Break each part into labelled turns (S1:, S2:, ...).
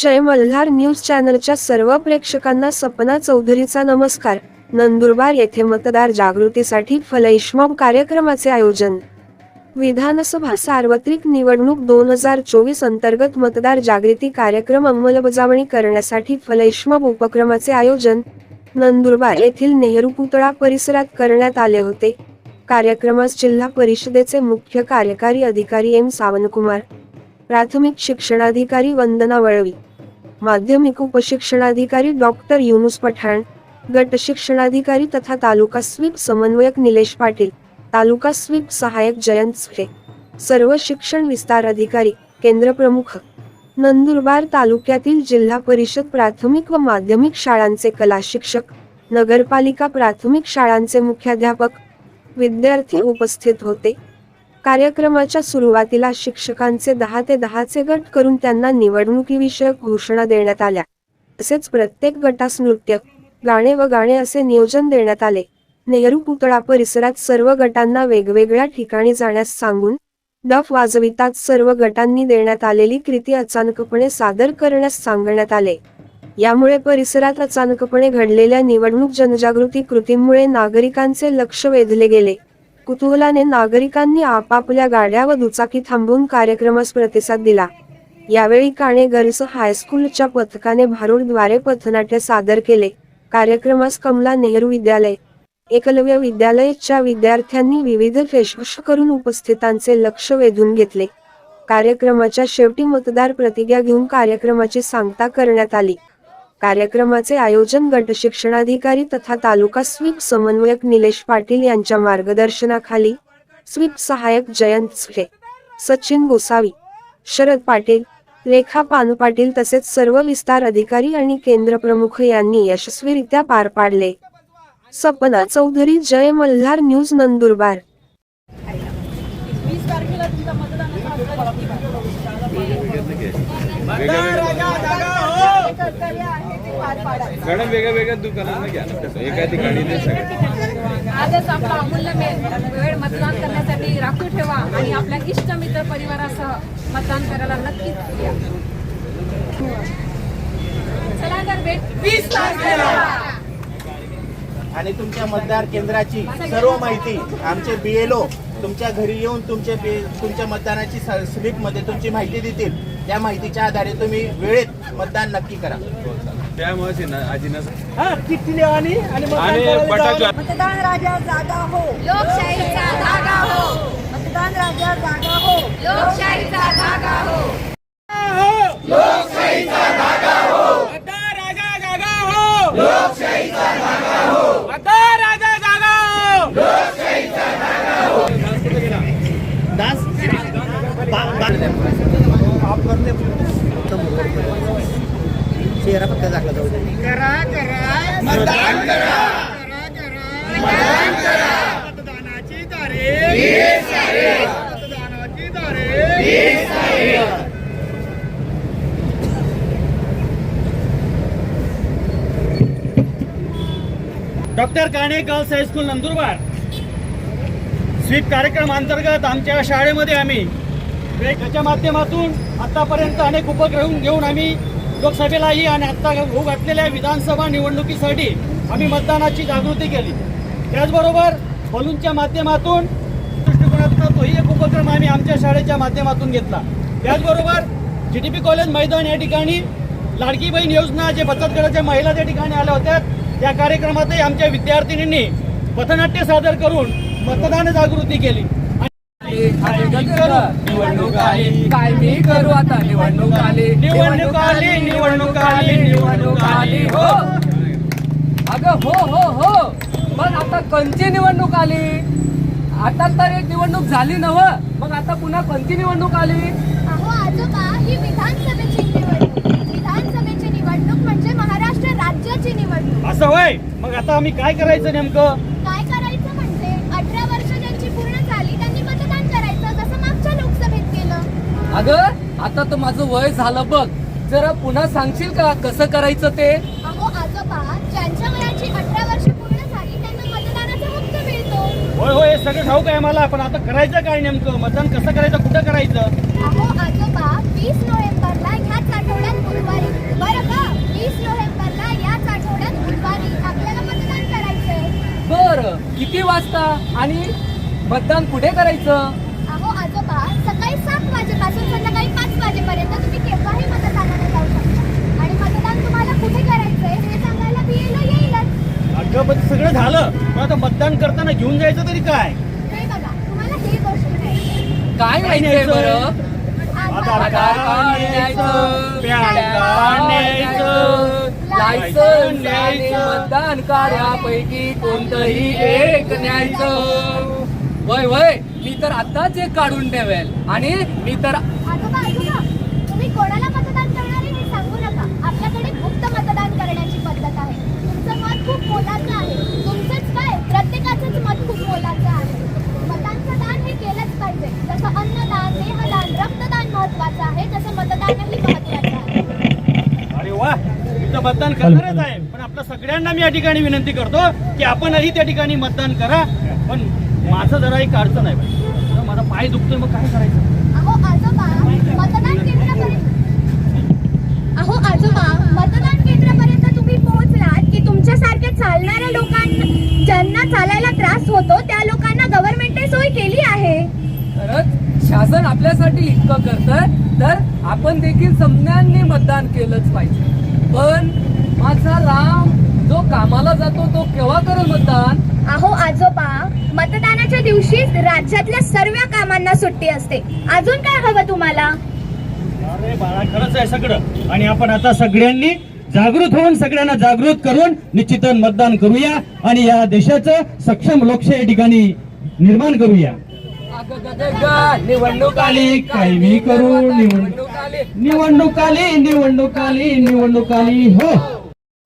S1: जय Malhar news चॅनलच्या सर्व प्रेक्षकांना सपना चौधरीचा नमस्कार. नंदुरबार येथे मतदार जागृतीसाठी फलैष्मम कार्यक्रमाचे आयोजन. विधानसभा सार्वत्रिक निवडणूक दोन हजार चोवीस अंतर्गत मतदार जागृती कार्यक्रम अंमलबजावणी करण्यासाठी फलैष्मम उपक्रमाचे आयोजन नंदुरबार येथील नेहरू पुतळा परिसरात करण्यात आले होते. कार्यक्रमास जिल्हा परिषदेचे मुख्य कार्यकारी अधिकारी एम सावंतकुमार प्राथमिक शिक्षणाधिकारी वंदना वळवी माध्यमिक उपशिक्षणाधिकारी डॉक्टर युनुस पठाण गट शिक्षणाधिकारी तथा तालुका स्वीप समन्वयक निलेश पाटील तालुका स्वीप सहाय्यक जयंत सुरे सर्व शिक्षण विस्तार अधिकारी केंद्र प्रमुख नंदुरबार तालुक्यातील जिल्हा परिषद प्राथमिक व माध्यमिक शाळांचे कला शिक्षक नगरपालिका प्राथमिक शाळांचे मुख्याध्यापक विद्यार्थी उपस्थित होते. कार्यक्रमाच्या सुरुवातीला शिक्षकांचे दहा ते दहाचे गट करून त्यांना निवडणुकीविषयक घोषणा देण्यात आल्या. तसेच प्रत्येक गटास नृत्य गाणे व गाणे असे नियोजन देण्यात आले. नेहरू पुतळा परिसरात सर्व गटांना वेगवेगळ्या ठिकाणी जाण्यास सांगून डफ वाजवितात सर्व गटांनी देण्यात आलेली कृती अचानकपणे सादर करण्यास सांगण्यात आले. यामुळे परिसरात अचानकपणे घडलेल्या निवडणूक जनजागृती कृतींमुळे नागरिकांचे लक्ष वेधले गेले. कुतूहलाने नागरिकांनी आपापल्या गाड्या व दुचाकी थांबवून कार्यक्रमास प्रतिसाद दिला. यावेळी काणे गर्ल्स हायस्कूलच्या पथकाने भारूडद्वारे पथनाट्य सादर केले. कार्यक्रमास कमला नेहरू विद्यालय एकलव्य विद्यालयाच्या विद्यार्थ्यांनी विविध फेशभूष करून उपस्थितांचे लक्ष वेधून घेतले. कार्यक्रमाच्या शेवटी मतदार प्रतिज्ञा घेऊन कार्यक्रमाची सांगता करण्यात आली. कार्यक्रमाचे आयोजन गट शिक्षणाधिकारी तथा तालुका स्वीप समन्वयक निलेश पाटील यांच्या मार्गदर्शनाखाली स्वीप सहायक जयंत सुरे सचिन गोसावी शरद पाटील रेखा पानपाटील तसेच सर्व विस्तार अधिकारी आणि केंद्र प्रमुख यांनी यशस्वीरित्या पार पाडले. सपना चौधरी जय मल्हार न्यूज नंदुरबार
S2: वीस तारखेला तुमचा मतदानाचा कर्तव्य आहे ते पार पाडायचं
S3: मॅडम वेगळ्या वेगळ्या दुकानांना घ्या ना तसं. एका ठिकाणी नाही सगळं.
S2: आजच आपला अमूल्य मे- वेळ मतदान करण्यासाठी राखून ठेवा आणि आपल्या इष्ट मित्र परिवारासह मतदान करायला नक्कीच या. चला तर भेट. वीस तारखेला
S4: आणि तुमच्या मतदार केंद्राची सर्व माहिती आमचे बीएलओ तुमच्या घरी येऊन तुमचे बी- तुमच्या मतदानाची स्लिपमध्ये तुमची माहिती देतील. त्या माहितीच्या आधारे तुम्ही वेळेत मतदान नक्की करा.
S3: त्यामुळे
S4: आणि
S2: मतदान राजा जागा हो. लोकशाहीचा धागा हो. मतदान राजा जागा हो लोकशाहीचा धागा हो
S4: चेहरा फक्त दाखला जाऊ दे
S5: मतदानाची तारीख मतदानाची तारीख doctor Kane girls high school Nandurbar. Sweep कार्यक्रम अंतर्गत आमच्या शाळेमध्ये आम्ही त्याच्या माध्यमातून आतापर्यंत अनेक उपक्रम घेऊन आम्ही लोकसभेलाही आणि आत्ता होऊ घातलेल्या विधानसभा निवडणुकीसाठी आम्ही मतदानाची जागृती केली. त्याचबरोबर बलूनच्या माध्यमातून दृष्टिकोनातून तोही एक उपक्रम आम्ही आमच्या शाळेच्या माध्यमातून घेतला. त्याचबरोबर जी डी पी कॉलेज मैदान या ठिकाणी लाडकी बहीण योजना जे बचत गटाच्या महिला त्या ठिकाणी आल्या होत्या त्या कार्यक्रमातही आमच्या विद्यार्थिनींनी पथनाट्य सादर करून मतदान जागृती केली. निवडणूक आली.
S6: काय मी करू आता? निवडणूक आली
S5: निवडणूक आली निवडणूक आली. निवडणूक आली.
S6: हो. अगं हो हो हो. मग आता कोणची निवडणूक आली? आता तर एक निवडणूक झाली नव. मग आता पुन्हा कोणती निवडणूक आली?
S7: अहो आजोबा ही विधानसभेची निवडणूक. विधानसभेची निवडणूक म्हणजे महाराष्ट्र राज्याची निवडणूक.
S5: असं होय? मग आता आम्ही काय करायचं नेमकं?
S7: काय करायचं म्हणजे अठरा वर्ष ज्यांची पूर्ण झाली त्यांनी मतदान करायचं जसं मागच्या लोकसभेत केलं.
S6: अगं आता तर माझं वय झालं बघ. जरा पुन्हा सांगशील का कसं करायचं ते?
S7: अहो आजोबा ज्यांच्या वयाची अठरा वर्ष पूर्ण झाली त्यांना मतदानाचा हक्क मिळतो.
S5: होय होय हे सगळं ठाऊक आहे मला पण आता करायचं काय नेमकं? मतदान कसं करायचं कुठं करायचं?
S7: अहो आजोबा वीस नोव्हेंबरला ह्याच आठवड्यात बुधवारी बरं का वीस नोव्हेंबरला याच आठवड्यात बुधवारी आपल्याला मतदान करायचंय
S6: बर किती वाजता आणि मतदान कुठे करायचं?
S7: अहो आजोबा सकाळी सात वाजेपासून संध्याकाळी पाच वाजेपर्यंत तुम्ही केव्हाही मतदानाला जाऊ शकता. आणि मतदान तुम्हाला कुठे करायचंय हे सांगायला येईलच.
S5: अगं पण सगळं झालं. पण आता मतदान करताना घेऊन जायचं तरी काय?
S7: हे बघा तुम्हाला ही गोष्ट
S6: काय न्यायचंय बरं?
S5: आधार
S6: आधार कार्ड न्यायचं.
S5: पॅन कार्ड न्यायचं.
S6: लायसन्स आणि मतदान कार्यापैकी कोणतंही एक न्यायचं. वय वय मी तर आताच एक काढून ठेवेल. आणि मी तर
S7: आजोबा तुम्ही कोणाला मतदान करणार आहे हे सांगू नका. आपल्याकडे गुप्त मतदान करण्याची पद्धत आहे. तुमचं मत खूप मोलाचं आहे. तुमचंच काय? प्रत्येकाचंच मत खूप मोलाचं आहे. मतांचं दान हे केलंच पाहिजे. जसं अन्नदान देहदान रक्तदान महत्वाचं आहे तसं मतदानही महत्वाचं आहे
S5: अरे वा मी तर मतदान करणारच आहे. पण आपल्या सगळ्यांना मी या ठिकाणी विनंती करतो की आपणही त्या ठिकाणी मतदान करा. पण माझं जरा एक अडचण आहे माझा पाय दुखतोय मग काय करायचं
S7: अहो आजोबा मतदान केंद्रापर्यंत अहो आजोबा मतदान केंद्रापर्यंत तुम्ही पोहोचलात की तुमच्यासारख्या चालणाऱ्या लोकांना ज्यांना चालायला त्रास होतो त्या लोकांना गव्हर्नमेंटने सोय केली आहे
S6: खरंच शासन आपल्यासाठी इतकं करतं तर आपण देखील समन्यांनी मतदान केलंच पाहिजे. पण माझा राम जो कामाला जातो तो केव्हा करेल मतदान?
S7: अहो आजोबा मतदानाच्या दिवशीच राज्यातल्या सर्व कामांना सुट्टी असते. अजून काय हवं तुम्हाला?
S5: अरे बाळा खरंच आहे सगळं. आणि आपण आता सगळ्यांनी जागृत होऊन सगळ्यांना जागृत करून निश्चित मतदान करूया आणि या देशाचं सक्षम लोकशाही ठिकाणी निर्माण करूया.
S6: निवडणूक
S5: आली, काय मी करू, निवडणूक
S6: आली
S5: निवडणूक आली निवडणूक आली निवडणूक आली हो.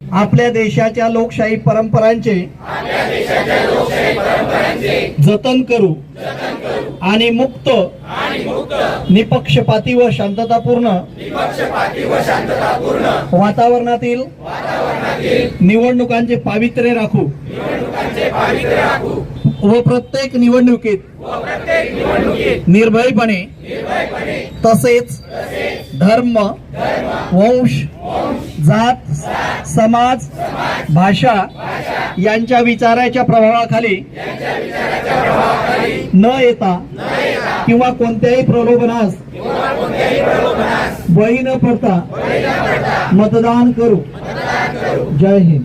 S5: आपल्या देशाच्या लोकशाही परंपरांचे जतन करू आणि मुक्त निपक्षपाती व शांततापूर्ण वातावरणातील निवडणुकांचे पावित्र्य राखू. व प्रत्येक निवडणुकीत निर्भयपणे तसेच धर्म वंश जात समाज भाषा यांच्या विचाराच्या प्रभावाखाली न येता किंवा कोणत्याही प्रलोभनास बळी न पडता मतदान करू. जय हिंद.